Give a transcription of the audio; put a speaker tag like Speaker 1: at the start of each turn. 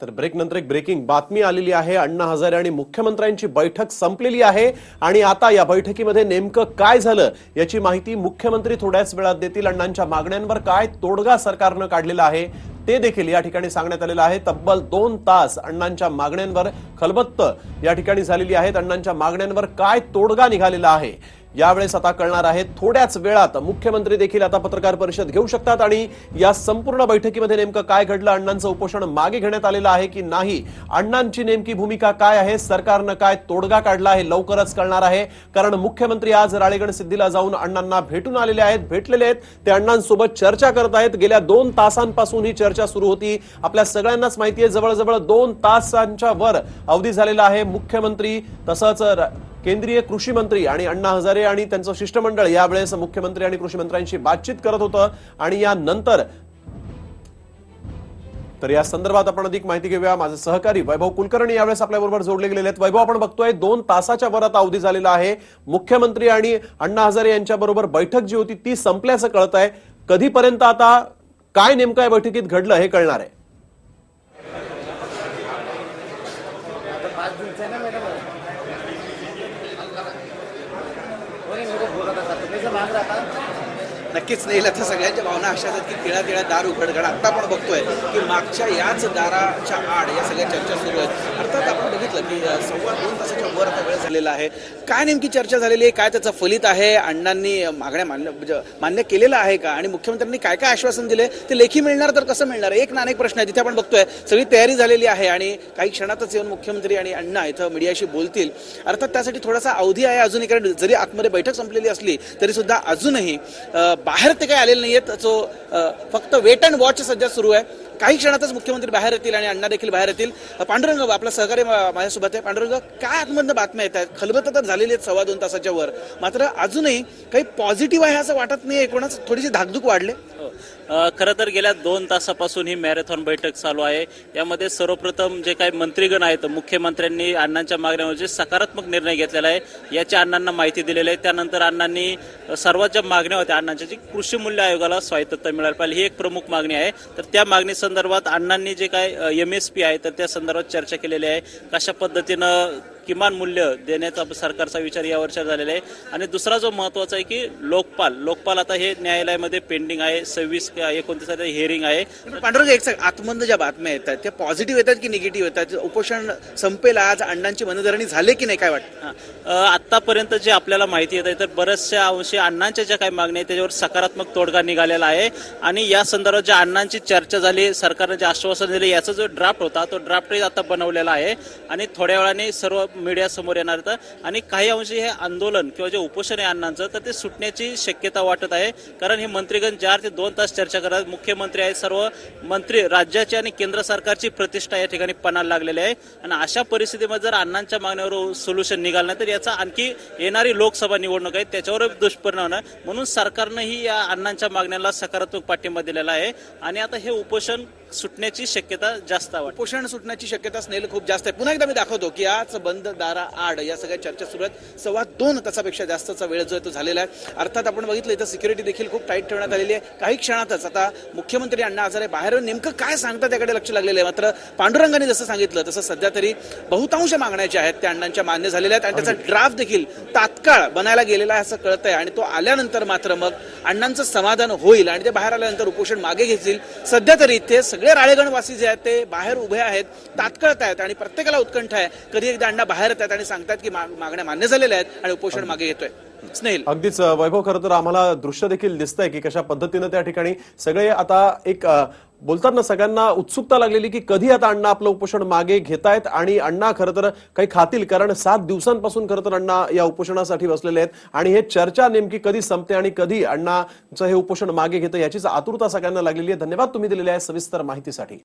Speaker 1: तर ब्रेक नंतर एक ब्रेकिंग बातमी आलेली आहे. अण्णा हजारे आणि मुख्यमंत्र्यांची बैठक संपलेली आहे. आणि आता या बैठकीमध्ये नेमकं काय झालं याची माहिती मुख्यमंत्री थोड्याच वेळात देतील. अण्णांच्या मागण्यांवर काय तोडगा सरकारनं काढलेला आहे ते देखील या ठिकाणी सांगण्यात आलेलं आहे. तब्बल दोन तास अण्णांच्या मागण्यांवर खलबत्त या ठिकाणी झालेली आहेत. अण्णांच्या मागण्यांवर काय तोडगा निघालेला आहे? यावेळेस आता कळणार आहे थोड्याच वेळात मुख्यमंत्री देखील आता पत्रकार परिषद घेऊ शकतात आणि या संपूर्ण बैठकीमध्ये नेमकं काय घडलं अण्णांचं उपोषण मागे घेण्यात आलेलं आहे की नाही अण्णांची नेमकी भूमिका काय आहे सरकारनं काय तोडगा काढला आहे लवकरच कळणार आहे. कारण मुख्यमंत्री आज राळेगण सिद्धीला जाऊन अण्णांना भेटून आलेले आहेत भेटलेले आहेत. ते अण्णांसोबत चर्चा करत आहेत. गेल्या दोन तासांपासून ही चर्चा सुरू होती. आपल्या सगळ्यांनाच माहिती आहे जवळजवळ दोन तासांच्या वर अवधी झालेला आहे मुख्यमंत्री. तसंच र- केंद्रीय कृषी मंत्री आणि अण्णा हजारे आणि त्यांचं शिष्टमंडळ यावेळेस मुख्यमंत्री आणि कृषी मंत्र्यांशी बातचीत करत होतं. आणि यानंतर तर या संदर्भात आपण अधिक माहिती घेऊया. माझे सहकारी वैभव कुलकर्णी यावेळेस आपल्याबरोबर जोडले गेलेले आहेत वैभव आपण बघतोय दोन तासाच्या वर आता अवधी झालेला आहे. मुख्यमंत्री आणि अण्णा हजारे यांच्या बरोबर बैठक जी होती ती संपल्याचं कळत आहे कधीपर्यंत आता काय नेमकं या बैठकीत घडलं हे कळणार आहे.
Speaker 2: नक्कीच नाही आता सगळ्यांच्या भावना अशा आहेत की तिळा तिळा दार उघड कारण आता आपण बघतोय की मागच्या याच दाराच्या आड या सगळ्या चर्चा सुरू आहेत. अर्थात आपण सांगितलं की सव्वा दोन तासाच्या वर आता वेळ झालेला आहे. काय नेमकी चर्चा झालेली आहे? काय त्याचं फलित आहे? अण्णांनी मागण्या मान्य म्हणजे मान्य केलेलं आहे का? आणि मुख्यमंत्र्यांनी काय काय आश्वासन दिले? ते लेखी मिळणार तर कसं मिळणार एक ना अनेक प्रश्न आहे जिथे आपण बघतोय सगळी तयारी झालेली आहे आणि काही क्षणातच येऊन मुख्यमंत्री आणि अण्णा इथं मीडियाशी बोलतील. अर्थात त्यासाठी थोडासा अवधी आहे अजूनही कारण जरी आतमध्ये बैठक संपलेली असली तरी सुद्धा अजूनही बाहेर ते काही आलेले नाहीयेत. जो फक्त वेट अँड वॉच सध्या सुरू आहे. काही क्षणातच मुख्यमंत्री बाहेर येतील आणि अण्णा देखील बाहेर येतील. पांडुरंग आपला सहकारी मा- माझ्यासोबत आहे. पांडुरंग काय आतमधनं बातम्या येत आहेत? खलबत तर झालेली आहेत सव्वा दोन तासाच्या वर. मात्र अजूनही काही पॉझिटिव्ह आहे असं वाटत नाही एकूणच थोडीशी धाकधूक वाढले.
Speaker 3: खरं तर गेल्या दोन तासापासून ही मॅरेथॉन बैठक चालू आहे. यामध्ये सर्वप्रथम जे काही मंत्रीगण आहेत मुख्यमंत्र्यांनी अण्णांच्या मागण्यावर जे सकारात्मक निर्णय घेतलेला आहे. याची अण्णांना माहिती दिलेली आहे. त्यानंतर अण्णांनी सर्वात ज्या मागण्या होत्या अण्णांच्या जी कृषी मूल्य आयोगाला स्वायत्तता मिळायला पाहिजे ही एक प्रमुख मागणी आहे. तर त्या मागणी संदर्भात अण्णांनी जे काय एम एस पी आहे तर त्या संदर्भात चर्चा केलेली आहे. कशा पद्धतीनं किमान मूल्य देण्याचा सरकारचा विचार या वर्षात झालेला आहे. आणि दुसरा जो महत्त्वाचा आहे की लोकपाल लोकपाल आता हे न्यायालयामध्ये पेंडिंग आहे सव्वीस एकोणतीस हिअरिंग आहे.
Speaker 2: पांडुरंग एक आतमधनं ज्या बातम्या येतात त्या पॉझिटिव्ह येतात की निगेटिव्ह येतात? उपोषण संपेल आज अण्णांची मनधरणी झाले की नाही काय वाटतं?
Speaker 3: आतापर्यंत जे आपल्याला माहिती येत आहे तर बऱ्याचशा अंशी अण्णांच्या ज्या काही मागण्या आहेत त्याच्यावर सकारात्मक तोडगा निघालेला आहे. आणि या संदर्भात ज्या अण्णांची चर्चा झाली सरकारने जे आश्वासन दिले याचा जो ड्राफ्ट होता तो ड्राफ्टही आता बनवलेला आहे. आणि थोड्या वेळाने सर्व मीडियासमोर येणार होतं आणि काही अंशी हे आंदोलन किंवा जे उपोषण आहे अण्णांचं तर ते सुटण्याची शक्यता वाटत आहे. कारण हे मंत्रीगण चार ते दोन तास चर्चा करतात मुख्यमंत्री आहेत सर्व मंत्री राज्याची आणि केंद्र सरकारची प्रतिष्ठा या ठिकाणी पणाला लागलेली आहे. आणि अशा परिस्थितीमध्ये जर अण्णांच्या मागण्यावर सोल्युशन निघालं नाही तर याचा आणखी येणारी लोकसभा निवडणूक आहे त्याच्यावर दुष्परिणाम होणार. म्हणून सरकारनंही या अण्णांच्या मागण्याला सकारात्मक पाठिंबा दिलेला आहे. आणि आता हे उपोषण सुटण्याची शक्यता जास्त वाटते.
Speaker 2: उपोषण सुटण्याची शक्यता स्नेल खूप जास्त आहे. पुन्हा एकदा मी दाखवतो की आज बंद दारा आड या सगळ्या चर्चा सुरू आहेत. सव्वा दोन तासापेक्षा जास्तचा वेळ जो आहे तो झालेला आहे. अर्थात आपण बघितलं इथं सिक्युरिटी देखील खूप टाईट ठेवण्यात आलेली आहे. काही क्षणातच आता मुख्यमंत्री अण्णा हजारे बाहेर नेमकं काय सांगतात त्याकडे लक्ष लागलेलं आहे. मात्र पांडुरंगाने जसं सांगितलं तसं सध्या तरी बहुतांश मागण्या ज्या आहेत त्या अण्णांच्या मान्य झालेल्या आहेत. आणि त्याचा ड्राफ्ट देखील तात्काळ बनायला गेलेला आहे असं कळतंय. आणि तो आल्यानंतर मात्र मग अण्णांचं समाधान होईल आणि ते बाहेर आल्यानंतर उपोषण मागे घेतील. सध्या तरी इथे सगळे राळेगणवासी जे आहेत ते बाहेर उभे आहेत तात्काळत आहेत आणि प्रत्येकाला उत्कंठ आहे. कधी एकदा अण्णा बाहेर येतात आणि सांगतात की मागण्या मान्य झालेल्या आहेत आणि उपोषण मागे घेतोय. स्नेल
Speaker 1: अगदीच वैभव खरं तर आम्हाला दृश्य देखील दिसतंय की कशा पद्धतीनं त्या ठिकाणी सगळे आता एक बोलतात ना सगळ्यांना उत्सुकता लागलेली की कधी आता अण्णा आपलं उपोषण मागे घेतायत आणि अण्णा खरं तर काही खातील कारण सात दिवसांपासून खरं तर अण्णा या उपोषणासाठी बसलेले आहेत आणि हे चर्चा नेमकी कधी संपते आणि कधी अण्णाचं हे उपोषण मागे घेतं याचीच आतुरता सगळ्यांना लागलेली आहे. धन्यवाद तुम्ही दिलेल्या आहे सविस्तर माहितीसाठी.